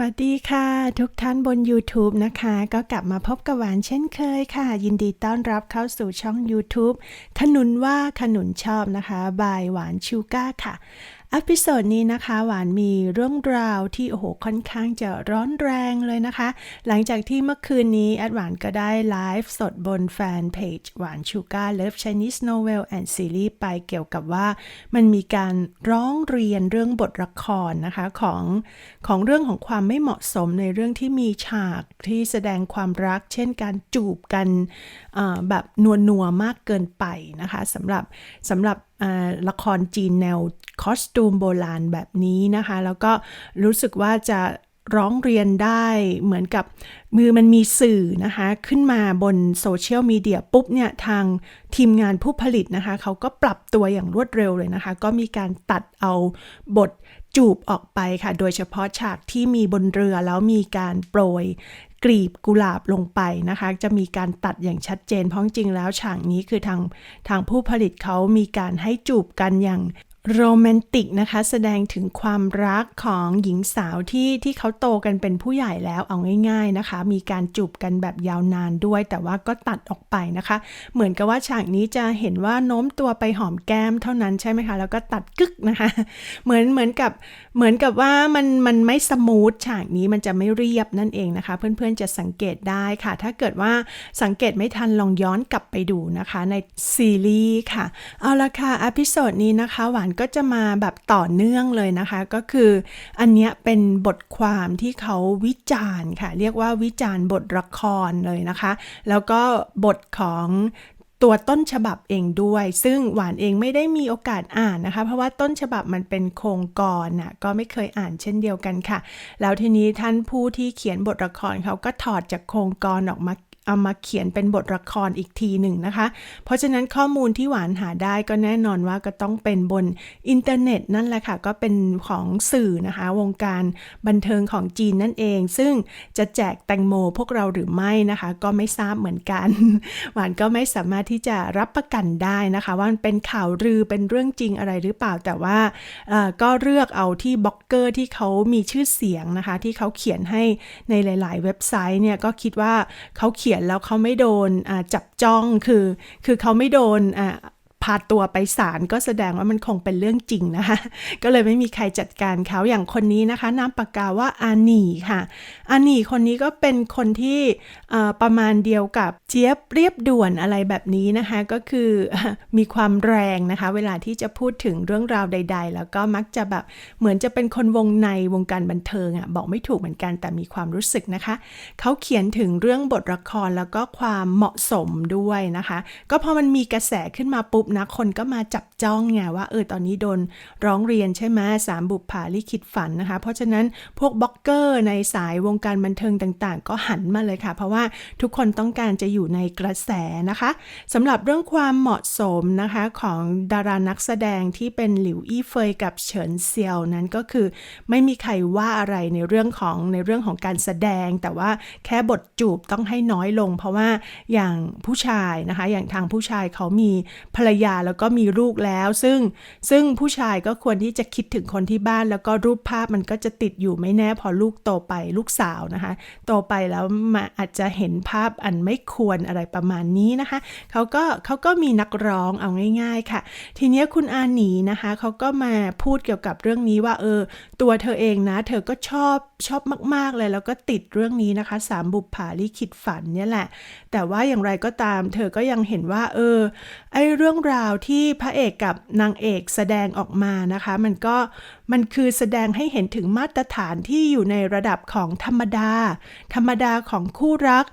วัสดีค่ะ ทุกท่านบน YouTube นะคะ ก็กลับมาพบกับหวานเช่นเคยค่ะ ยินดีต้อนรับเข้าสู่ช่อง YouTube ขนุนว่าขนุนชอบนะคะ บายหวานชูก้าค่ะ อพิโซดนี้นะคะ หวานมีเรื่องราวที่โอ้โหค่อนข้างจะร้อนแรงเลยนะคะ หลังจากที่เมื่อคืนนี้แอดหวานก็ได้ไลฟ์สดบนแฟนเพจหวานชูการ์เลิฟ Chinese Novel and Series ไปเกี่ยวกับว่า มันมีการร้องเรียนเรื่องบทละครนะคะของของเรื่องของความไม่เหมาะสมในเรื่องที่มีฉากที่แสดงความรัก เช่นการจูบกันแบบนัวนัวมากเกินไปนะคะสำหรับสำหรับละครจีนแนวคอสตูมโบราณแบบนี้นะคะ แล้วก็รู้สึกว่าจะร้องเรียนได้เหมือนกับมือมันมีสื่อนะคะ ขึ้นมาบนโซเชียลมีเดียปุ๊บเนี่ยทางทีมงานผู้ผลิตนะคะ เขาก็ปรับตัวอย่างรวดเร็วเลยนะคะ ก็มีการตัดเอาบทจูบออกไปค่ะ โดยเฉพาะฉากที่มีบนเรือแล้วมีการโปรย กลีบกุหลาบลงไปนะคะ จะมีการตัดอย่างชัดเจน เพราะจริงแล้วฉากนี้คือทางทางผู้ผลิตเขามีการให้จูบกันอย่าง โรแมนติกนะคะ แสดงถึงความรักของหญิงสาวที่ที่เขาโตกันเป็นผู้ใหญ่แล้วเอาง่าย ๆนะคะ มีการจูบกันแบบยาวนานด้วย แต่ว่าก็ตัดออกไปนะคะ เหมือนกับว่าฉากนี้จะเห็นว่าโน้มตัวไปหอมแก้มเท่านั้นใช่ไหมคะ แล้วก็ตัดกึกนะคะ เหมือนเหมือนกับเหมือนกับว่ามันมันไม่สมูทฉากนี้มันจะไม่เรียบนั่นเองนะคะ เพื่อนๆจะสังเกตได้ค่ะ ถ้าเกิดว่าสังเกตไม่ทันลองย้อนกลับไปดูนะคะ ในซีรีส์ค่ะเอาละค่ะอพิโซดนี้นะคะหวานก็จะมาแบบต่อเนื่องเลยนะคะ ก็คืออันเนี้ยเป็นบทความที่เขาวิจารณ์ค่ะ เรียกว่าวิจารณ์บทละครเลยนะคะ แล้วก็บทของตัวต้นฉบับเองด้วย ซึ่งหวานเองไม่ได้มีโอกาสอ่านนะคะ เพราะว่าต้นฉบับมันเป็นโครงกรน่ะก็ไม่เคยอ่านเช่นเดียวกันค่ะ แล้วทีนี้ท่านผู้ที่เขียนบทละครเขาก็ถอดจากโครงกรออกมา เอามาเขียนเป็นบทละครอีกทีหนึ่งนะคะ เพราะฉะนั้นข้อมูลที่หวานหาได้ก็แน่นอนว่าก็ต้องเป็นบนอินเทอร์เน็ตนั่นแหละค่ะ ก็เป็นของสื่อนะคะ วงการบันเทิงของจีนนั่นเอง ซึ่งจะแจกแตงโมพวกเราหรือไม่นะคะ ก็ไม่ทราบเหมือนกัน หวานก็ไม่สามารถที่จะรับประกันได้นะคะ ว่ามันเป็นข่าวลือเป็นเรื่องจริงอะไรหรือเปล่าแต่ว่าก็เลือกเอาที่บล็อกเกอร์ที่เขามีชื่อเสียงนะคะ ที่เขาเขียนให้ในหลาย ๆ เว็บไซต์เนี่ยก็คิดว่าเขาเขียนแล้วเขาไม่โดนจับจ้องคือ คือเขาไม่โดน พาตัวไปศาลก็แสดงว่ามันคงเป็นเรื่องจริงนะคะ ก็เลยไม่มีใครจัดการเขาอย่างคนนี้นะคะนามปากกาว่าอานีค่ะอานีคนนี้ก็เป็นคนที่ประมาณเดียวกับเจี๊ยบเรียบด่วนอะไรแบบนี้นะคะ ก็คือมีความแรงนะคะ เวลาที่จะพูดถึงเรื่องราวใด ๆ แล้วก็มักจะแบบเหมือนจะเป็นคนวงในวงการบันเทิงอะ่ะบอกไม่ถูกเหมือนกันแต่มีความรู้สึกนะคะ เขาเขียนถึงเรื่องบทละครแล้วก็ความเหมาะสมด้วยนะคะ ก็พอมันมีกระแสขึ้นมาปุ๊บนะคนก็มาจับจ้องไงว่าเออตอนนี้โดนร้องเรียนใช่ไหมสามบุปผาลิขิตฝันนะคะ เพราะฉะนั้นพวกบล็อกเกอร์ในสายวงการบันเทิงต่างๆ ก็หันมาเลยค่ะ เพราะว่าทุกคนต้องการจะอยู่ในกระแสนะคะสำหรับเรื่องความเหมาะสมนะคะของดารานักแสดงที่เป็นหลิวอี้เฟยกับเฉินเซียวนั้นก็คือ ไม่มีใครว่าอะไรในเรื่องของในเรื่องของการแสดง แต่ว่าแค่บทจูบต้องให้น้อยลง เพราะว่าอย่างผู้ชายนะคะ อย่างทางผู้ชายเขามีภรรยาแล้วก็มีลูกแล้ว ซึ่งซึ่งผู้ชายก็ควรที่จะคิดถึงคนที่บ้าน แล้วก็รูปภาพมันก็จะติดอยู่ไม่แน่พอลูกโตไปลูกสาวนะคะโตไปแล้วมาอาจจะเห็นภาพอันไม่ควรอะไรประมาณนี้นะคะเขาก็เขาก็มีนักร้องเอาง่าย ๆ ค่ะ ทีนี้คุณอาหนีนะคะเขาก็มาพูดเกี่ยวกับเรื่องนี้ว่าเออตัวเธอเองนะ เธอก็ชอบ ชอบมาก ๆ เลยแล้วก็ติดเรื่องนี้นะคะสามบุปผาลิขิตฝันเนี่ยแหละ แต่ว่าอย่างไรก็ตาม เธอก็ยังเห็นว่า เออ ไอเรื่องราวที่พระเอกกับนางเอกแสดงออกมานะคะ มันก็ มันคือแสดงให้เห็นถึงมาตรฐานที่อยู่ในระดับของธรรมดา ธรรมดาของคู่รัก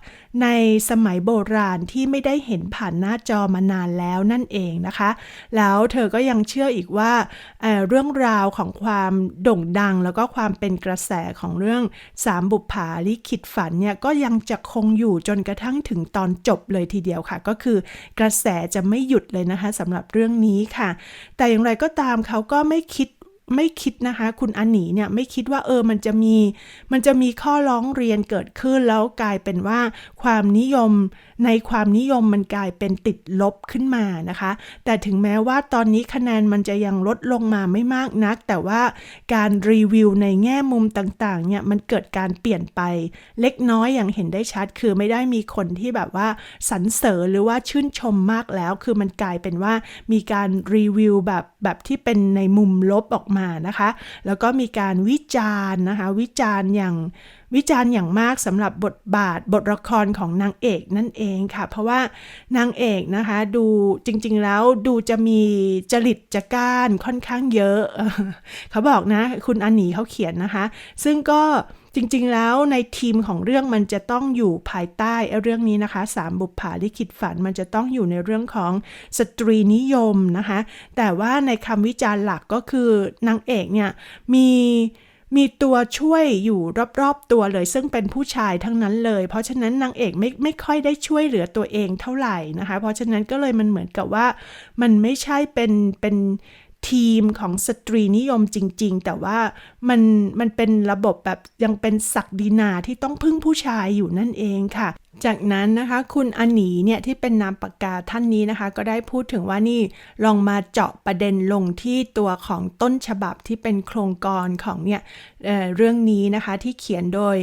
ในสมัยโบราณที่ไม่ได้เห็นผ่านหน้าจอมานานแล้วนั่นเองนะคะ แล้วเธอก็ยังเชื่ออีกว่าเเรื่องราวของความโด่งดังแล้วก็ความเป็นกระแสของเรื่องสามบุปผาลิขิตฝันเนี่ยก็ยังจะคงอยู่จนกระทั่งถึงตอนจบเลยทีเดียวค่ะ ก็คือกระแสจะไม่หยุดเลยนะคะสำหรับเรื่องนี้ค่ะ แต่อย่างไรก็ตามเขาก็ไม่คิด ไม่คิดนะคะ คุณอันหนีเนี่ยไม่คิดว่าเออมันจะมี มันจะมีข้อร้องเรียนเกิดขึ้นแล้วกลายเป็นว่า ความนิยมในความนิยมมันกลายเป็นติดลบขึ้นมานะคะ แต่ถึงแม้ว่าตอนนี้คะแนนมันจะยังลดลงมาไม่มากนัก แต่ว่าการรีวิวในแง่มุมต่างๆเนี่ยมันเกิดการเปลี่ยนไป เล็กน้อยอย่างเห็นได้ชัด คือไม่ได้มีคนที่แบบว่าสรรเสริญหรือว่าชื่นชมมากแล้ว คือมันกลายเป็นว่ามีการรีวิวแบบแบบที่เป็นในมุมลบออกมานะคะ แล้วก็มีการวิจารณ์นะคะ วิจารณ์อย่างวิจารณ์อย่างมากสำหรับบทบาทบทละครของนางเอกนั่นเองค่ะ เพราะว่านางเอกนะคะดูจริงๆแล้วดูจะมีจริตจัก้านค่อนข้างเยอะ เขาบอกนะ คุณอันหนีเขาเขียนนะคะ ซึ่งก็ จริงๆแล้วในทีมของเรื่องมันจะต้องอยู่ภายใต้เรื่องนี้นะคะสามบุปผาลิขิตฝันมันจะต้องอยู่ในเรื่องของสตรีนิยมนะคะ แต่ว่าในคำวิจารณ์หลักก็คือนางเอกเนี่ยมีมีตัวช่วยอยู่รอบๆตัวเลย ซึ่งเป็นผู้ชายทั้งนั้นเลย เพราะฉะนั้นนางเอกไม่ไม่ค่อยได้ช่วยเหลือตัวเองเท่าไหร่นะคะ เพราะฉะนั้นก็เลยมันเหมือนกับว่ามันไม่ใช่เป็นเป็น ทีมของสตรีนิยมจริง ๆ แต่ว่ามันมันเป็นระบบแบบยังเป็นศักดินาที่ต้องพึ่งผู้ชายอยู่นั่นเองค่ะ จากนั้นนะคะคุณอนีเนี่ยที่เป็นนามปากกาท่านนี้นะคะ ก็ได้พูดถึงว่านี่ลองมาเจาะประเด็นลงที่ตัวของต้นฉบับที่เป็นโครงกรของเนี่ยเเรื่องนี้นะคะที่เขียนโดย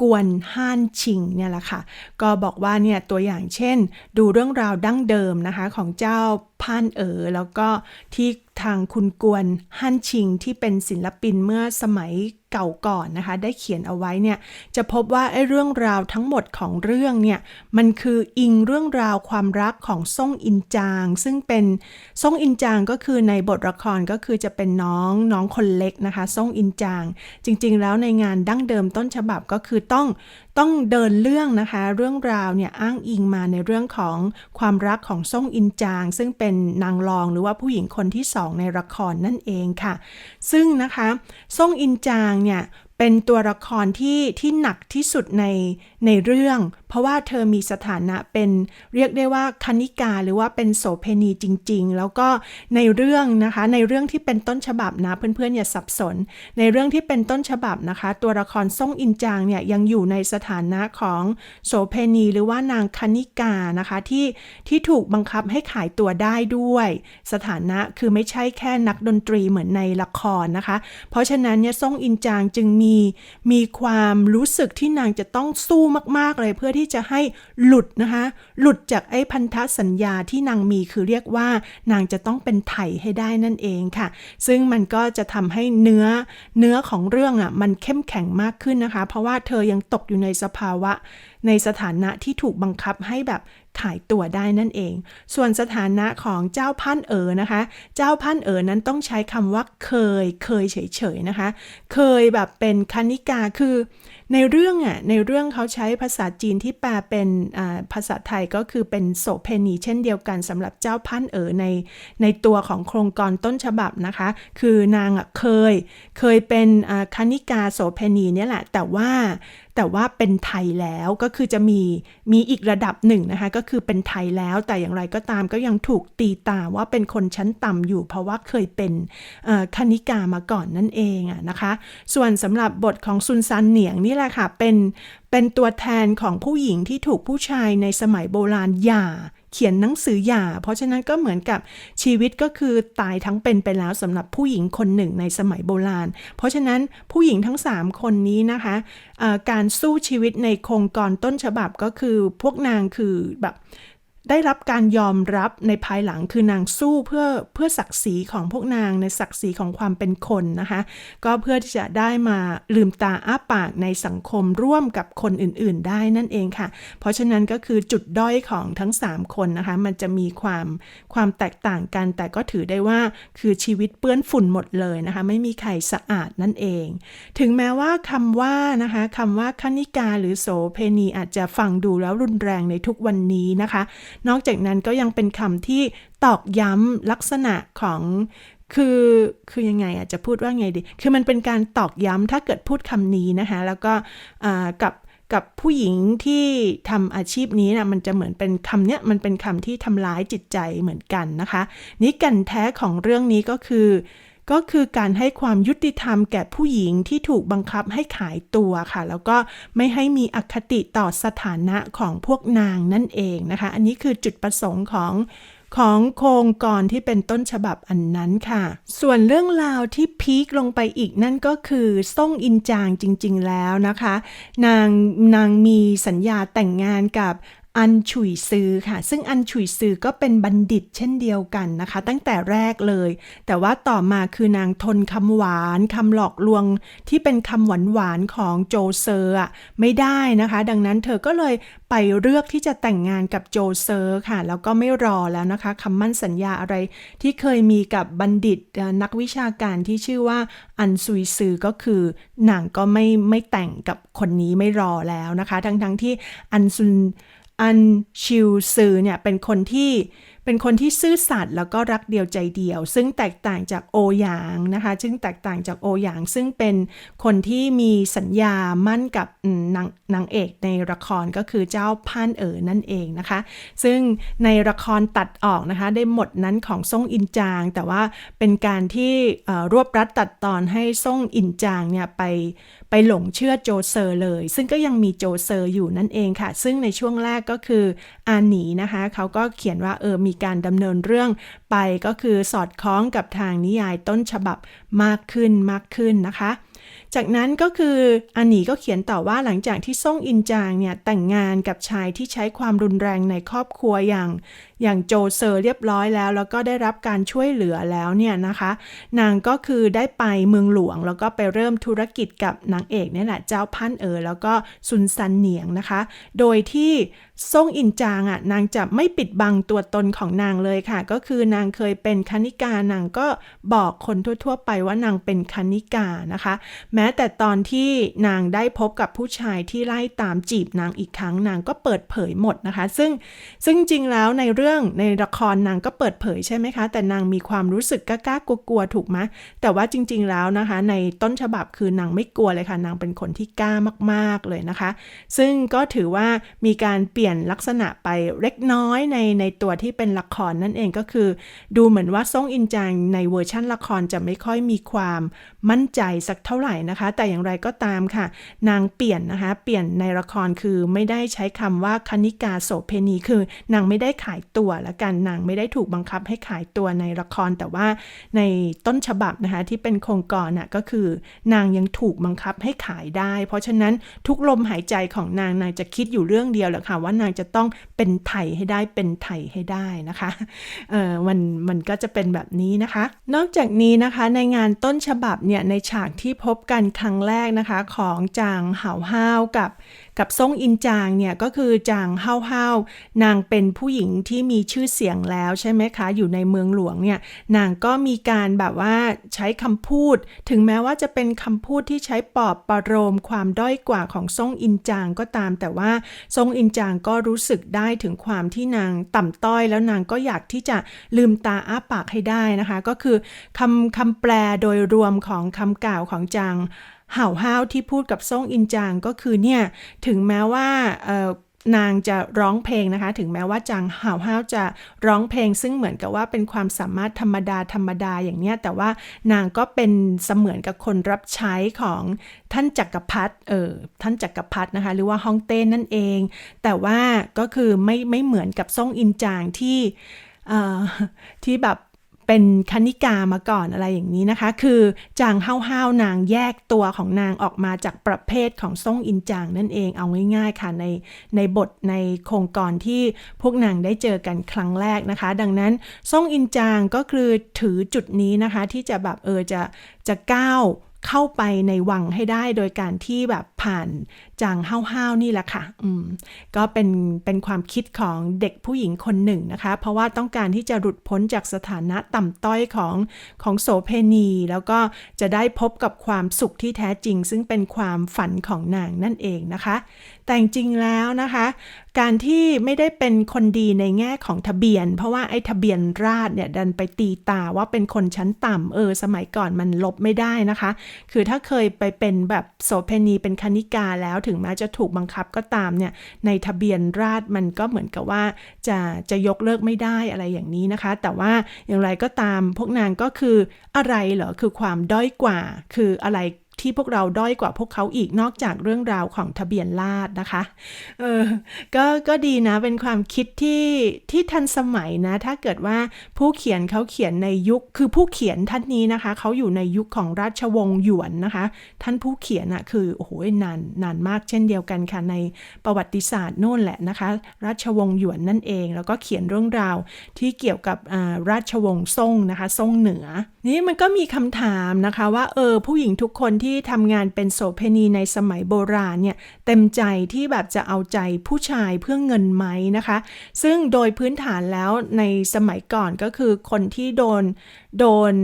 กวนฮั่นชิงเนี่ยแหละค่ะ ก็บอกว่าเนี่ยตัวอย่างเช่น ดูเรื่องราวดั้งเดิมนะคะของเจ้าพานเอ๋อแล้วก็ที่ทางคุณกวนฮั่นชิงที่เป็นศิลปินเมื่อสมัย เก่าก่อนนะคะ ได้เขียนเอาไว้เนี่ยจะพบว่าไอ้เรื่องราวทั้งหมดของเรื่องเนี่ยมันคืออิงเรื่องราวความรักของซ่งอินจาง ซึ่งเป็นซ่งอินจางก็คือในบทละครก็คือจะเป็นน้องน้องคนเล็กนะคะซ่งอินจาง จริง ๆ แล้วในงานดั้งเดิมต้นฉบับก็คือต้องต้องเดินเรื่องนะคะ เรื่องราวเนี่ยอ้างอิงมาในเรื่องของความรักของซ่งอินจาง ซึ่งเป็นนางรองหรือว่าผู้หญิงคนที่สองในละครนั่นเองค่ะ ซึ่งนะคะซ่งอินจางเนี่ยเป็นตัวละครที่ที่หนักที่สุดใน ในเรื่อง เพราะว่าเธอมีสถานะเป็นเรียกได้ว่าคณิกาหรือว่าเป็นโสเพณีจริง ๆ แล้วก็ในเรื่องนะคะในเรื่องที่เป็นต้นฉบับนะเพื่อนๆอย่าสับสน ในเรื่องที่เป็นต้นฉบับนะคะ ตัวละครซ่งอินจางเนี่ยยังอยู่ในสถานะของโสเพณีหรือว่านางคณิกานะคะที่ที่ถูกบังคับให้ขายตัวได้ด้วย สถานะคือไม่ใช่แค่นักดนตรีเหมือนในละครนะคะ เพราะฉะนั้นเนี่ยซ่งอินจางจึงมีมีความรู้สึกที่นางจะต้องสู้มาก ๆ เลยเพื่อที่จะให้หลุดนะคะ หลุดจากไอ้พันธสัญญาที่นางมีคือเรียกว่านางจะต้องเป็นไถให้ได้นั่นเองค่ะ ซึ่งมันก็จะทำให้เนื้อเนื้อของเรื่องอะ่ะมันเข้มแข็งมากขึ้นนะคะ เพราะว่าเธอยังตกอยู่ในสภาวะ ในสถานะที่ถูกบังคับให้แบบขายตัวได้นั่นเอง ส่วนสถานะของเจ้าพันเอ๋อนะคะ เจ้าพันเอ๋อนั้นต้องใช้คำว่าเคย เคยเฉยๆนะคะ เคยแบบเป็นคณิกาคือ ในเรื่องอะในเรื่องเขาใช้ภาษาจีนที่แปลเป็นภาษาไทยก็คือเป็นโสเพณีเช่นเดียวกันสำหรับเจ้าพันเอ๋อในในตัวของโครงกรต้นฉบับนะคะ คือนางอะเคย เคยเป็นคณิกาโสเพณีเนี่ยแหละ แต่ว่าแต่ว่าเป็นไทยแล้วก็คือจะมีมีอีกระดับหนึ่งนะคะ ก็คือเป็นไทยแล้วแต่อย่างไรก็ตามก็ยังถูกตีตาว่าเป็นคนชั้นต่ำอยู่ เพราะว่าเคยเป็นคณิกามาก่อนนั่นเองอะนะคะ ส่วนสำหรับบทของซุนซันเหนียงนี่แหละค่ะเป็นเป็นตัวแทนของผู้หญิงที่ถูกผู้ชายในสมัยโบราณหย่า เขียนหนังสือหย่า เพราะฉะนั้นก็เหมือนกับชีวิตก็คือตายทั้งเป็นไปแล้วสำหรับผู้หญิงคนหนึ่งในสมัยโบราณ เพราะฉะนั้นผู้หญิงทั้ง 3 คนนี้นะคะะการสู้ชีวิตในโครงกรต้นฉบับก็คือพวกนางคือแบบ ได้รับการยอมรับในภายหลังคือนางสู้เพื่อเพื่อศักดิ์ศรีของพวกนางในศักดิ์ศรีของความเป็นคนนะคะ ก็เพื่อที่จะได้มาลืมตาอ้าปากในสังคมร่วมกับคนอื่นๆ ได้นั่นเองค่ะ เพราะฉะนั้นก็คือจุดด้อยของทั้ง 3 คนนะคะ มันจะมีความความแตกต่างกัน แต่ก็ถือได้ว่าคือชีวิตเปื้อนฝุ่นหมดเลยนะคะ ไม่มีใครสะอาดนั่นเอง ถึงแม้ว่าคำว่านะคะคำว่าคณิกาหรือโสเพณีอาจจะฟังดูแล้วรุนแรงในทุกวันนี้นะคะนอกจากนั้นก็ยังเป็นคำที่ตอกย้ำลักษณะของคือคือยังไงอะจะพูดว่าไงดี คือมันเป็นการตอกย้ำถ้าเกิดพูดคำนี้นะคะ แล้วก็กับกับผู้หญิงที่ทำอาชีพนี้นะมันจะเหมือนเป็นคำเนี้ยมันเป็นคำที่ทำร้ายจิตใจเหมือนกันนะคะ นี่กันแท้ของเรื่องนี้ก็คือ ก็คือการให้ความยุติธรรมแก่ผู้หญิงที่ถูกบังคับให้ขายตัวค่ะ แล้วก็ไม่ให้มีอคติต่อสถานะของพวกนางนั่นเองนะคะ อันนี้คือจุดประสงค์ของของโครงกรที่เป็นต้นฉบับอันนั้นค่ะ ส่วนเรื่องราวที่พีคลงไปอีกนั่นก็คือซ่งอินจางจริง ๆ แล้วนะคะ นางนางมีสัญญาแต่งงานกับ อันฉุยซือค่ะ ซึ่งอันฉุยซือก็เป็นบัณฑิตเช่นเดียวกันนะคะ ตั้งแต่แรกเลย แต่ว่าต่อมาคือนางทนคำหวานคำหลอกลวงที่เป็นคำหวานหวานของโจเซอร์อะไม่ได้นะคะ ดังนั้นเธอก็เลยไปเลือกที่จะแต่งงานกับโจเซอร์ค่ะ แล้วก็ไม่รอแล้วนะคะคำมั่นสัญญาอะไรที่เคยมีกับบัณฑิตนักวิชาการที่ชื่อว่าอันซุยซือก็คือนางก็ไม่ไม่แต่งกับคนนี้ไม่รอแล้วนะคะ ทั้งทั้งที่อันซุน อันชิวซือเนี่ยเป็นคนที่เป็นคนที่ซื่อสัตย์แล้วก็รักเดียวใจเดียว ซึ่งแตกต่างจากโอหยางนะคะซึ่งแตกต่างจากโอหยาง ซึ่งเป็นคนที่มีสัญญามั่นกับนางนางเอกในละครก็คือเจ้าพานเอ๋อนั่นเองนะคะ ซึ่งในละครตัดออกนะคะ ได้หมดนั้นของซ่งอินจาง แต่ว่าเป็นการที่รวบรัดตัดตอนให้ซ่งอินจางเนี่ยไปไปหลงเชื่อโจเซอร์เลย ซึ่งก็ยังมีโจเซอร์อยู่นั่นเองค่ะ ซึ่งในช่วงแรกก็คืออาหนีนะคะเขาก็เขียนว่าเออมีการดำเนินเรื่องไปก็คือสอดคล้องกับทางนิยายต้นฉบับมากขึ้นมากขึ้นนะคะ จากนั้นก็คืออันหนีก็เขียนต่อว่าหลังจากที่ซ่งอินจางเนี่ยแต่งงานกับชายที่ใช้ความรุนแรงในครอบครัวอย่าง อย่างโจเซอร์เรียบร้อยแล้ว แล้วก็ได้รับการช่วยเหลือแล้วเนี่ยนะคะ นางก็คือได้ไปเมืองหลวง แล้วก็ไปเริ่มธุรกิจกับนางเอกเนี่ยแหละเจ้าพันเอ๋อแล้วก็ซุนซันเหนียงนะคะ โดยที่ซ่งอินจางอะนางจะไม่ปิดบังตัวตนของนางเลยค่ะ ก็คือนางเคยเป็นคณิกานางก็บอกคนทั่ว ๆ ไปว่านางเป็นคณิกานะคะ แม้แต่ตอนที่นางได้พบกับผู้ชายที่ไล่ตามจีบนางอีกครั้งนางก็เปิดเผยหมดนะคะ ซึ่งซึ่งจริงแล้วในเรื่องในละครนางก็เปิดเผยใช่ไหมคะ แต่นางมีความรู้สึกกล้าๆกลัวๆถูกไหมแต่ว่าจริง ๆ แล้วนะคะ ในต้นฉบับคือนางไม่กลัวเลยค่ะ นางเป็นคนที่กล้ามากๆเลยนะคะ ซึ่งก็ถือว่ามีการเปลี่ยนลักษณะไปเล็กน้อยในในตัวที่เป็นละครนั่นเองก็คือ ดูเหมือนว่าซ่งอินจางในเวอร์ชั่นละครจะไม่ค่อยมีความมั่นใจสักเท่าไหร่นะคะ แต่อย่างไรก็ตามค่ะ นางเปลี่ยนนะคะ เปลี่ยนในละครคือไม่ได้ใช้คำว่าคณิกาโสเพณี คือนางไม่ได้ขายตัวตัวละกันนางไม่ได้ถูกบังคับให้ขายตัวในละคร แต่ว่าในต้นฉบับนะคะที่เป็นโครงกรน่ะก็คือ นางยังถูกบังคับให้ขายได้ เพราะฉะนั้นทุกลมหายใจของนางนางจะคิดอยู่เรื่องเดียวแหละค่ะว่านางจะต้องเป็นไทยให้ได้เป็นไทยให้ได้นะคะเออมันมันก็จะเป็นแบบนี้นะคะ นอกจากนี้นะคะในงานต้นฉบับเนี่ยในฉากที่พบกันครั้งแรกนะคะของจางเหาห้าวกับ กับซ่งอินจางเนี่ยก็คือจางเฮาเฮานางเป็นผู้หญิงที่มีชื่อเสียงแล้วใช่ไหมคะ อยู่ในเมืองหลวงเนี่ยนางก็มีการแบบว่าใช้คำพูด ถึงแม้ว่าจะเป็นคำพูดที่ใช้ปลอบประโลมความด้อยกว่าของซ่งอินจางก็ตาม แต่ว่าซ่งอินจางก็รู้สึกได้ถึงความที่นางต่ำต้อย แล้วนางก็อยากที่จะลืมตาอ้าปากให้ได้นะคะ ก็คือคำคำแปลโดยรวมของคำกล่าวของจาง ห่าห้าวที่พูดกับซ่งอินจางก็คือเนี่ย ถึงแม้ว่านางจะร้องเพลงนะคะ ถึงแม้ว่าจางเห่าห้าวจะร้องเพลง ซึ่งเหมือนกับว่าเป็นความสามารถธรรมดาธรรมดาอย่างเนี้ย แต่ว่านางก็เป็นเสมือนกับคนรับใช้ของท่านจักรพรรดิเออท่านจักรพรรดินะคะ หรือว่าฮ่องเต้นั่นเอง แต่ว่าก็คือไม่ไม่เหมือนกับซ่งอินจางที่ที่แบบ เป็นคณิกามาก่อนอะไรอย่างนี้นะคะ คือจางห้าวห้าวนางแยกตัวของนางออกมาจากประเภทของซ่งอินจางนั่นเองเอาง่ายๆค่ะในในบทในโครงกรที่พวกนางได้เจอกันครั้งแรกนะคะ ดังนั้นซ่งอินจางก็คือถือจุดนี้นะคะ ที่จะแบบเออจะจะก้าวเข้าไปในวังให้ได้โดยการที่แบบผ่าน จางห้าวๆนี่แหละค่ะ อืม ก็เป็นเป็นความคิดของเด็กผู้หญิงคนหนึ่งนะคะ เพราะว่าต้องการที่จะหลุดพ้นจากสถานะต่ำต้อยของของโสเพณี แล้วก็จะได้พบกับความสุขที่แท้จริง ซึ่งเป็นความฝันของนางนั่นเองนะคะ แต่จริงๆแล้วนะคะ การที่ไม่ได้เป็นคนดีในแง่ของทะเบียน เพราะว่าไอ้ทะเบียนราษเนี่ยดันไปตีตาว่าเป็นคนชั้นต่ำเออ สมัยก่อนมันลบไม่ได้นะคะ คือถ้าเคยไปเป็นแบบโสเพณีเป็นคณิกาแล้วถึงถึงแม้จะถูกบังคับก็ตามเนี่ยในทะเบียนราษฎรมันก็เหมือนกับว่าจะจะยกเลิกไม่ได้อะไรอย่างนี้นะคะ แต่ว่าอย่างไรก็ตามพวกนางก็คืออะไรเหรอคือความด้อยกว่า คืออะไร ที่พวกเราด้อยกว่าพวกเขาอีกนอกจากเรื่องราวของทะเบียนราษนะคะเออก็ก็ดีนะเป็นความคิดที่ที่ทันสมัยนะ ถ้าเกิดว่าผู้เขียนเขาเขียนในยุคคือผู้เขียนท่านนี้นะคะเขาอยู่ในยุคของราชวงศ์หยวนนะคะ ท่านผู้เขียนอะคือโอ้โหนานนานมากเช่นเดียวกันค่ะในประวัติศาสตร์โน่นแหละนะคะ ราชวงศ์หยวนนั่นเอง แล้วก็เขียนเรื่องราวที่เกี่ยวกับราชวงศ์ซ่งนะคะซ่งเหนือ นี่มันก็มีคำถามนะคะว่าเออผู้หญิงทุกคนที่ทำงานเป็นโสเพณีในสมัยโบราณเนี่ยเต็มใจที่แบบจะเอาใจผู้ชายเพื่อเงินไหมนะคะ ซึ่งโดยพื้นฐานแล้วในสมัยก่อนก็คือคนที่โดนโดน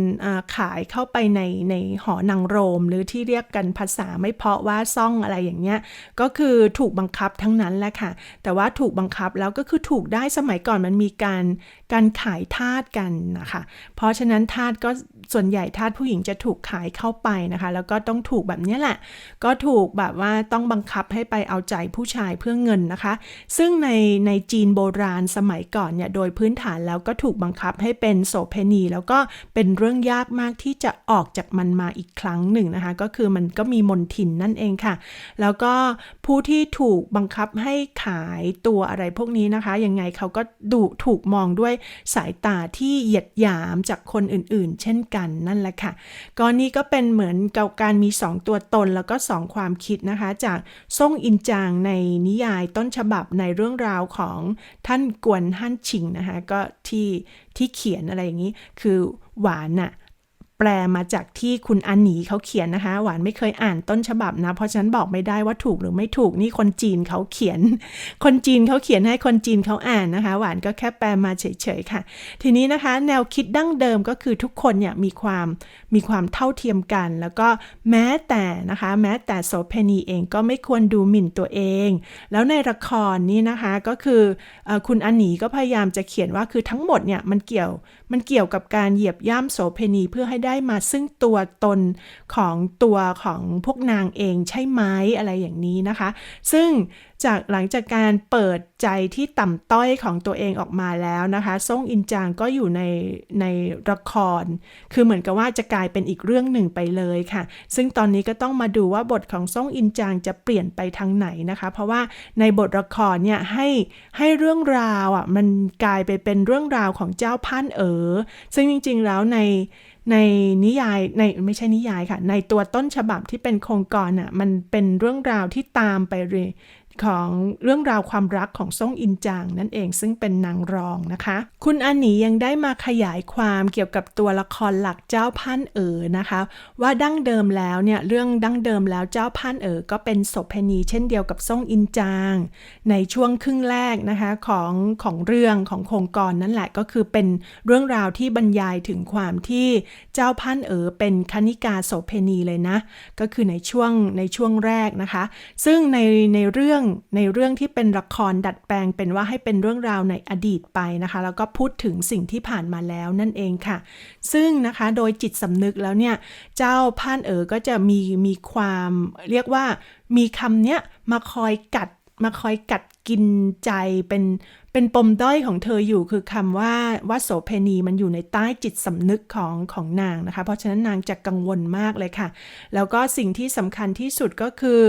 ขายเข้าไปในในหอนางโรม หรือที่เรียกกันภาษาไม่เพาะว่าซ่องอะไรอย่างเงี้ยก็คือถูกบังคับทั้งนั้นแหละค่ะ แต่ว่าถูกบังคับแล้วก็คือถูกได้สมัยก่อนมันมีการ การขายทาสกันนะคะ เพราะฉะนั้นทาสก็ส่วนใหญ่ทาสผู้หญิงจะถูกขายเข้าไปนะคะ แล้วก็ต้องถูกแบบนี้แหละ ก็ถูกแบบว่าต้องบังคับให้ไปเอาใจผู้ชายเพื่อเงินนะคะ ซึ่งในในจีนโบราณสมัยก่อนเนี่ยโดยพื้นฐานแล้วก็ถูกบังคับให้เป็นโสเพณี แล้วก็เป็นเรื่องยากมากที่จะออกจากมันมาอีกครั้งหนึ่งนะคะ ก็คือมันก็มีมนทินนั่นเองค่ะ แล้วก็ผู้ที่ถูกบังคับให้ขายตัวอะไรพวกนี้นะคะ ยังไงเขาก็ดูถูกมองด้วยสายตาที่เหยียดหยามจากคนอื่นๆ เช่นกันนั่นแหละค่ะก็นี่ก็เป็นเหมือนการมี 2 ตัวตนแล้วก็ 2 ความคิดนะคะ จากซ่งอินจางในนิยายต้นฉบับในเรื่องราวของท่านกวนฮั่นชิงนะคะก็ที่ที่เขียนอะไรอย่างนี้คือหวานน่ะ แปลมาจากที่คุณอันหนีเขาเขียนนะคะ หวานไม่เคยอ่านต้นฉบับนะ เพราะฉะนั้นบอกไม่ได้ว่าถูกหรือไม่ถูกนี่คนจีนเขาเขียน คนจีนเขาเขียนให้คนจีนเขาอ่านนะคะ หวานก็แค่แปลมาเฉยๆค่ะ ทีนี้นะคะ แนวคิดดั้งเดิมก็คือทุกคนเนี่ยมีความมีความเท่าเทียมกัน แล้วก็แม้แต่นะคะ แม้แต่โสเพณีเองก็ไม่ควรดูหมิ่นตัวเอง แล้วในละครนี่นะคะก็คืออคุณอันหนีก็พยายามจะเขียนว่าคือทั้งหมดเนี่ยมันเกี่ยว มันเกี่ยวกับการเหยียบย่ำโสเพณีเพื่อให้ได้มาซึ่งตัวตนของตัวของพวกนางเองใช่ไหมอะไรอย่างนี้นะคะ ซึ่ง จากหลังจากการเปิดใจที่ต่ำต้อยของตัวเองออกมาแล้วนะคะซ่งอินจางก็อยู่ในในละคร คือเหมือนกับว่าจะกลายเป็นอีกเรื่องหนึ่งไปเลยค่ะ ซึ่งตอนนี้ก็ต้องมาดูว่าบทของซ่งอินจางจะเปลี่ยนไปทางไหนนะคะ เพราะว่าในบทละครเนี่ยให้ให้เรื่องราวอะมันกลายไปเป็นเรื่องราวของเจ้าพันเอ๋อซึ่งจริง ๆ แล้วในในนิยายในไม่ใช่นิยายค่ะ ในตัวต้นฉบับที่เป็นโครงกรอะมันเป็นเรื่องราวที่ตามไปเร ของเรื่องราวความรักของซ่งอินจางนั่นเองซึ่งเป็นนางรองนะคะ คุณอันหนียังได้มาขยายความเกี่ยวกับตัวละครหลักเจ้าพันเอ๋อนะคะ ว่าดั้งเดิมแล้วเนี่ยเรื่องดั้งเดิมแล้วเจ้าพันเอ๋อก็เป็นศพเพณีเช่นเดียวกับซ่งอินจาง ในช่วงครึ่งแรกนะคะของของเรื่องของโครงกรนั่นแหละก็คือเป็นเรื่องราวที่บรรยายถึงความที่เจ้าพันเอ๋อเป็นคณิกาโสเพณีเลยนะ ก็คือในช่วงในช่วงแรกนะคะ ซึ่งในในเรื่องในเรื่องที่เป็นละครดัดแปลงเป็นว่าให้เป็นเรื่องราวในอดีตไปนะคะ แล้วก็พูดถึงสิ่งที่ผ่านมาแล้วนั่นเองค่ะ ซึ่งนะคะโดยจิตสำนึกแล้วเนี่ย เจ้าพ่านเอ๋อก็จะมีมีความเรียกว่ามีคำเนี้ยมาคอยกัดมาคอยกัดกินใจเป็นเป็นปมด้อยของเธออยู่คือคำว่าว่าโสเพณีมันอยู่ในใต้จิตสำนึกของของนางนะคะ เพราะฉะนั้นนางจะกังวลมากเลยค่ะ แล้วก็สิ่งที่สำคัญที่สุดก็คือ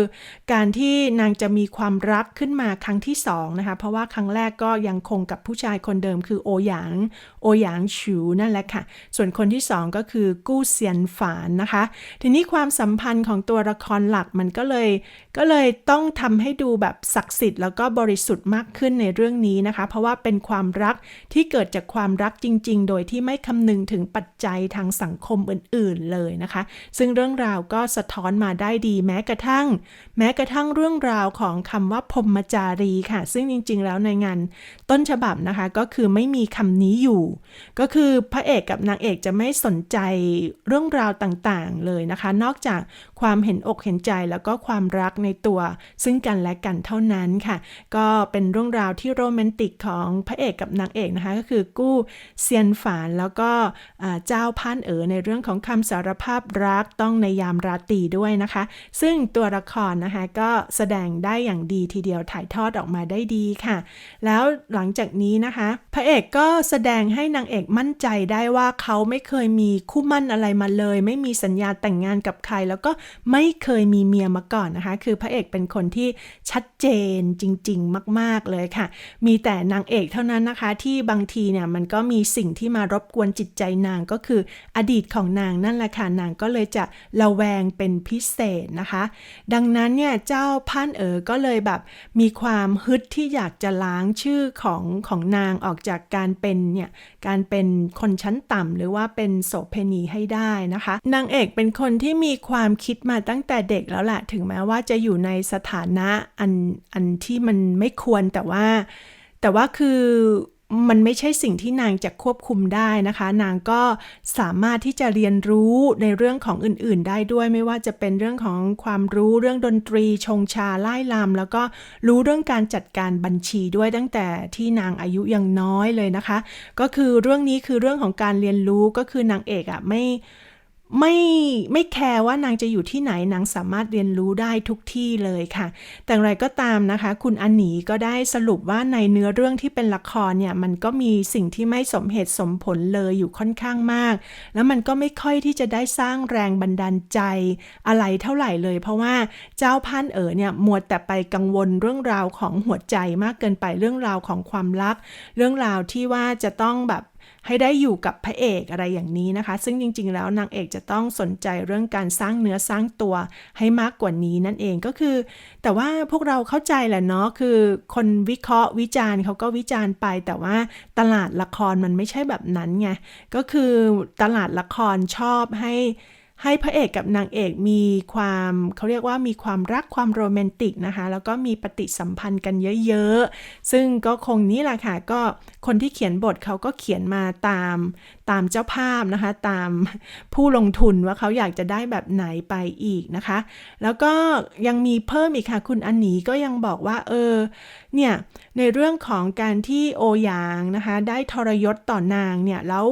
การที่นางจะมีความรักขึ้นมาครั้งที่สองนะคะ เพราะว่าครั้งแรกก็ยังคงกับผู้ชายคนเดิมคือโอหยางโอหยางฉิวนั่นแหละค่ะ ส่วนคนที่สองก็คือกู้เซียนฝานนะคะ ทีนี้ความสัมพันธ์ของตัวละครหลักมันก็เลย ก็เลยต้องทำให้ดูแบบศักดิ์สิทธิ์แล้วก็บริสุทธิ์มากขึ้นในเรื่องนี้นะคะเพราะว่าเป็นความรักที่เกิดจากความรักจริง ๆ โดยที่ไม่คำนึงถึงปัจจัยทางสังคมอื่น ๆ เลยนะคะ ซึ่งเรื่องราวก็สะท้อนมาได้ดีแม้กระทั่ง แม้กระทั่งเรื่องราวของคำว่าพรมจารีค่ะ ซึ่งจริง ๆ แล้วในงานต้นฉบับนะคะก็คือไม่มีคำนี้อยู่ ก็คือพระเอกกับนางเอกจะไม่สนใจเรื่องราวต่าง ๆ เลยนะคะ นอกจากความเห็นอกเห็นใจแล้วก็ความรักในตัว ซึ่งกันและกันเท่านั้นค่ะ ก็เป็นเรื่องราวที่โรแมนติกของพระเอกกับนางเอกนะคะ ก็คือกู้เซียนฝานแล้วก็เจ้าพันเอ๋อในเรื่องของคำสารภาพรักต้องในยามราตรีด้วยนะคะ ซึ่งตัวละครนะคะก็แสดงได้อย่างดีทีเดียวถ่ายทอดออกมาได้ดีค่ะ แล้วหลังจากนี้นะคะ พระเอกก็แสดงให้นางเอกมั่นใจได้ว่าเขาไม่เคยมีคู่มั่นอะไรมาเลย ไม่มีสัญญาแต่งงานกับใคร แล้วก็ไม่เคยมีเมียมาก่อนนะคะ คือพระเอกเป็นคนที่ชัดเจนจริง ๆ มาก ๆเลยค่ะ มีแต่แต่นางเอกเท่านั้นนะคะ ที่บางทีเนี่ยมันก็มีสิ่งที่มารบกวนจิตใจนางก็คืออดีตของนางนั่นแหละค่ะนางก็เลยจะระแวงเป็นพิเศษนะคะ ดังนั้นเนี่ยเจ้าพันเอ๋อก็เลยแบบมีความฮึดที่อยากจะล้างชื่อของของนางออกจากการเป็นเนี่ยการเป็นคนชั้นต่ำหรือว่าเป็นโสเภณีให้ได้นะคะ นางเอกเป็นคนที่มีความคิดมาตั้งแต่เด็กแล้วแหละถึงแม้ว่าจะอยู่ในสถานะอันอันที่มันไม่ควรแต่ว่า แต่ว่าคือมันไม่ใช่สิ่งที่นางจะควบคุมได้นะคะ นางก็สามารถที่จะเรียนรู้ในเรื่องของอื่น ๆ ได้ด้วยไม่ว่าจะเป็นเรื่องของความรู้เรื่องดนตรีชงชาไล่ลำแล้วก็รู้เรื่องการจัดการบัญชีด้วยตั้งแต่ที่นางอายุยังน้อยเลยนะคะ ก็คือเรื่องนี้คือเรื่องของการเรียนรู้ก็คือนางเอกอะ่ะไม่ ไม่ไม่แคร์ว่านางจะอยู่ที่ไหนนางสามารถเรียนรู้ได้ทุกที่เลยค่ะ แต่อย่างไรก็ตามนะคะ คุณอันหนีก็ได้สรุปว่าในเนื้อเรื่องที่เป็นละครเนี่ยมันก็มีสิ่งที่ไม่สมเหตุสมผลเลยอยู่ค่อนข้างมาก แล้วมันก็ไม่ค่อยที่จะได้สร้างแรงบันดาลใจอะไรเท่าไหร่เลย เพราะว่าเจ้าพันเอ๋อเนี่ยมัวแต่ไปกังวลเรื่องราวของหัวใจมากเกินไปเรื่องราวของความรัก เรื่องราวที่ว่าจะต้องแบบ ให้ได้อยู่กับพระเอกอะไรอย่างนี้นะคะ ซึ่งจริง ๆ แล้วนางเอกจะต้องสนใจเรื่องการสร้างเนื้อสร้างตัวให้มากกว่านี้นั่นเองก็คือ แต่ว่าพวกเราเข้าใจแหละเนาะคือ คนวิเคราะห์วิจารณ์เขาก็วิจารณ์ไป แต่ว่าตลาดละครมันไม่ใช่แบบนั้นไงก็คือตลาดละครชอบให้ ให้พระเอกกับนางเอกมีความเขาเรียกว่ามีความรักความโรแมนติกนะคะ แล้วก็มีปฏิสัมพันธ์กันเยอะๆ ซึ่งก็คงนี้แหละค่ะก็คนที่เขียนบทเขาก็เขียนมาตามตามเจ้าภาพนะคะ ตามผู้ลงทุนว่าเขาอยากจะได้แบบไหนไปอีกนะคะ แล้วก็ยังมีเพิ่มอีกค่ะ คุณอันหนีก็ยังบอกว่าเออเนี่ยในเรื่องของการที่โอหยางนะคะ ได้ทรยศต่อนางเนี่ยแล้ว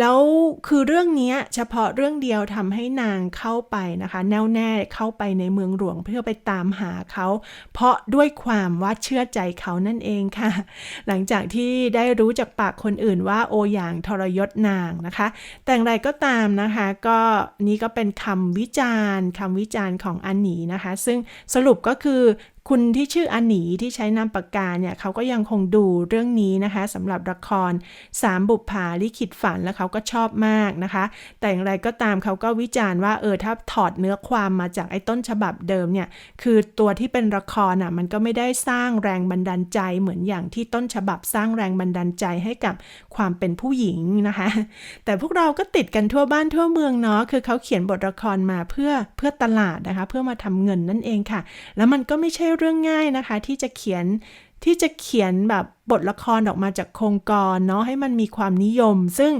แล้วคือเรื่องนี้เฉพาะเรื่องเดียวทำให้นางเข้าไปนะคะ แน่วแน่เข้าไปในเมืองหลวงเพื่อไปตามหาเขา เพราะด้วยความว่าเชื่อใจเขานั่นเองค่ะ หลังจากที่ได้รู้จากปากคนอื่นว่าโอหยางทรยศนางนะคะ แต่อย่างไรก็ตามนะคะ ก็นี่ก็เป็นคำวิจารณ์คำวิจารณ์ของอันหนีนะคะ ซึ่งสรุปก็คือ คุณที่ชื่ออันหนีที่ใช้นามปากกาเนี่ยเขาก็ยังคงดูเรื่องนี้นะคะสำหรับละครสามบุปผาลิขิตฝันแล้วเขาก็ชอบมากนะคะ แต่อย่างไรก็ตามเขาก็วิจารณ์ว่าเออถ้าถอดเนื้อความมาจากไอ้ต้นฉบับเดิมเนี่ยคือตัวที่เป็นละครอะมันก็ไม่ได้สร้างแรงบันดาลใจเหมือนอย่างที่ต้นฉบับสร้างแรงบันดาลใจให้กับความเป็นผู้หญิงนะคะ แต่พวกเราก็ติดกันทั่วบ้านทั่วเมืองเนาะคือเขาเขียนบทละครมาเพื่อเพื่อตลาดนะคะ เพื่อมาทำเงินนั่นเองค่ะ แล้วมันก็ไม่ใช่เรื่องง่ายนะคะ ที่จะเขียนที่จะเขียนแบบบทละครออกมาจากโครงกรเนาะให้มันมีความนิยม ซึ่ง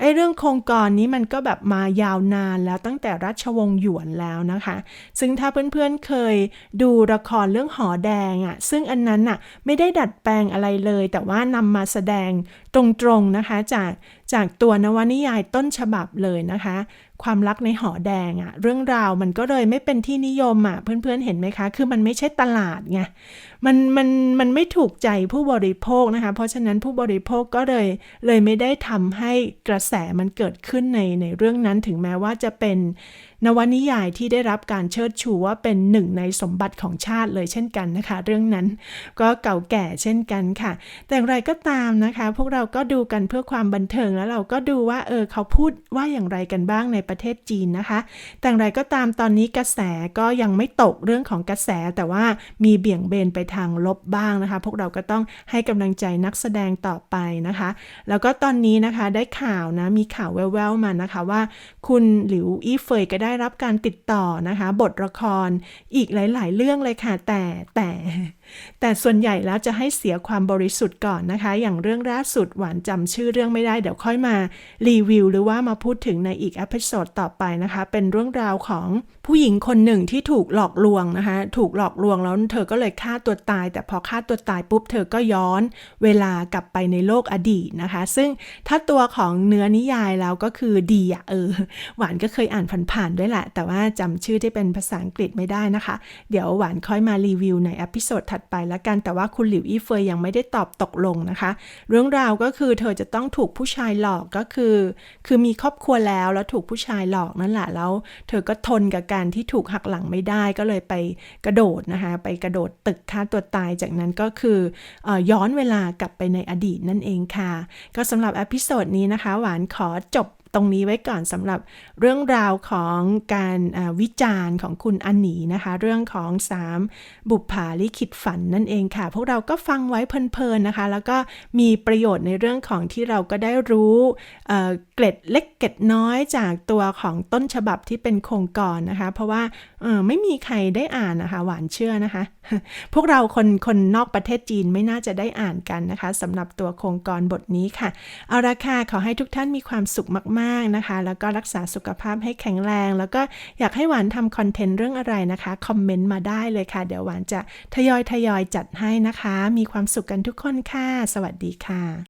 ไอ้เรื่องโครงกรนี้มันก็แบบมายาวนานแล้วตั้งแต่รัชวงศ์หยวนแล้วนะคะ ซึ่งถ้าเพื่อนๆเคยดูละครเรื่องหอแดงอะ่ะซึ่งอันนั้นอะไม่ได้ดัดแปลงอะไรเลย แต่ว่านำมาแสดงตรงๆนะคะจากจากตัวนวนิยายต้นฉบับเลยนะคะ ความรักในหอแดงอะเรื่องราวมันก็เลยไม่เป็นที่นิยมอะเพื่อนๆเห็นไหมคะ คือมันไม่ใช่ตลาดไงมันมันมันไม่ถูกใจผู้บริโภคนะคะ เพราะฉะนั้นผู้บริโภคก็เลยเลยไม่ได้ทำให้กระแสมันเกิดขึ้นในในเรื่องนั้นถึงแม้ว่าจะเป็น นวนิยายที่ได้รับการเชิดชูว่าเป็นหนึ่งในสมบัติของชาติเลยเช่นกันนะคะ เรื่องนั้นก็เก่าแก่เช่นกันค่ะ แต่อย่างไรก็ตามนะคะ พวกเราก็ดูกันเพื่อความบันเทิงแล้วเราก็ดูว่าเออเขาพูดว่าอย่างไรกันบ้างในประเทศจีนนะคะ แต่อย่างไรก็ตามตอนนี้กระแสก็ยังไม่ตกเรื่องของกระแสแต่ว่ามีเบี่ยงเบนไปทางลบบ้างนะคะ พวกเราก็ต้องให้กำลังใจนักแสดงต่อไปนะคะ แล้วก็ตอนนี้นะคะได้ข่าวนะมีข่าวแว่วๆมานะคะว่า คุณหลิวอี้เฟยก็ได้ได้รับการติดต่อนะคะ บทละครอีกหลาย ๆ เรื่องเลยค่ะ แต่แต่ แต่ส่วนใหญ่แล้วจะให้เสียความบริสุทธิ์ก่อนนะคะ อย่างเรื่องล่าสุดหวานจำชื่อเรื่องไม่ได้ เดี๋ยวค่อยมารีวิว หรือว่ามาพูดถึงในอีกอพิโซดต่อไปนะคะ เป็นเรื่องราวของผู้หญิงคนหนึ่งที่ถูกหลอกลวงนะคะ ถูกหลอกลวงแล้วเธอก็เลยฆ่าตัวตาย แต่พอฆ่าตัวตายปุ๊บเธอก็ย้อนเวลากลับไปในโลกอดีตนะคะ ซึ่งถ้าตัวของเนื้อนิยายแล้วก็คือดีอะเออ หวานก็เคยอ่านผ่านๆด้วยแหละ แต่ว่าจำชื่อที่เป็นภาษาอังกฤษไม่ได้นะคะ เดี๋ยวหวานค่อยมารีวิวในอพิโซดถัดไปแล้วกัน แต่ว่าคุณหลิวอี้เฟยยังไม่ได้ตอบตกลงนะคะ เรื่องราวก็คือเธอจะต้องถูกผู้ชายหลอกก็คือ คือมีครอบครัวแล้วแล้วถูกผู้ชายหลอกนั่นแหละแล้วเธอก็ทนกับการที่ถูกหักหลังไม่ได้ก็เลยไปกระโดดนะคะ ไปกระโดดตึกฆ่าตัวตายจากนั้นก็คือออย้อนเวลากลับไปในอดีตนั่นเองค่ะ ก็สำหรับอพิโซดนี้นะคะ หวานขอจบ ตรงนี้ไว้ก่อนสำหรับเรื่องราวของการวิจารณ์ของคุณอันหนีนะคะ เรื่องของ 3 บุปผาลิขิตฝันนั่นเองค่ะ พวกเราก็ฟังไว้เพลินๆนะคะ แล้วก็มีประโยชน์ในเรื่องของที่เราก็ได้รู้เเกล็ดเล็กเกล็ดน้อยจากตัวของต้นฉบับที่เป็นโครงกรนะคะ เพราะว่าไม่มีใครได้อ่านนะคะ หวานเชื่อนะคะ พวกเราคนคนนอกประเทศจีนไม่น่าจะได้อ่านกันนะคะสำหรับตัวโครงกรบทนี้ค่ะ เอาละค่ะขอให้ทุกท่านมีความสุขมาก ๆนะคะ แล้วก็รักษาสุขภาพให้แข็งแรง แล้วก็อยากให้หวานทำคอนเทนต์เรื่องอะไรนะคะคอมเมนต์มาได้เลยค่ะ เดี๋ยวหวานจะทยอยทยอยจัดให้นะคะ มีความสุขกันทุกคนค่ะ สวัสดีค่ะ